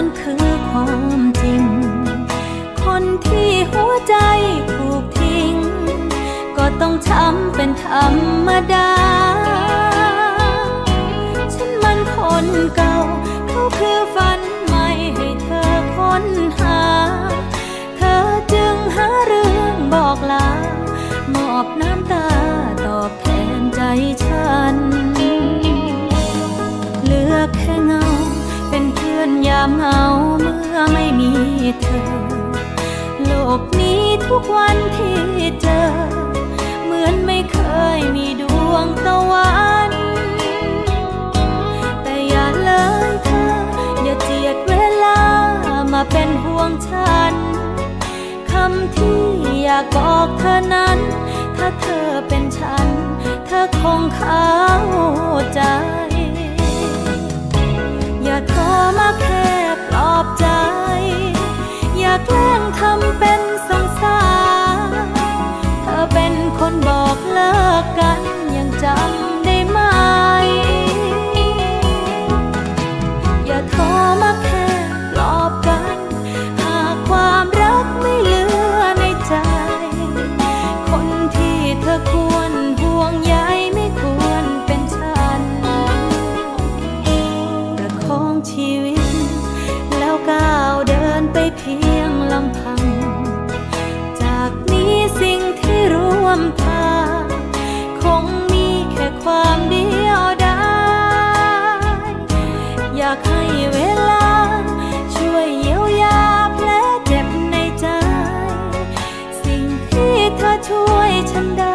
นั้นคือความจริง คนที่หัวใจถูกทิ้ง ก็ต้องช้ำเป็นธรรมดา ฉันมันคนกันามเหงาเมื่อไม่มีเธอ โลกนี้ทุกวันที่เจอ เหมือนไม่เคยมีดวงตะวันแต่อย่าเลยเธอ อย่าเจียดเวลามาเป็นห่วงฉันคำที่อยากบอกเธอนั้น เพียงลำพัง จากนี้สิ่งที่ร่วมทางคงมีแค่ความเดียวดายอยากให้เวลา ช่วยเยียวยาแผลเจ็บในใจ สิ่งที่เธอช่วยฉันได้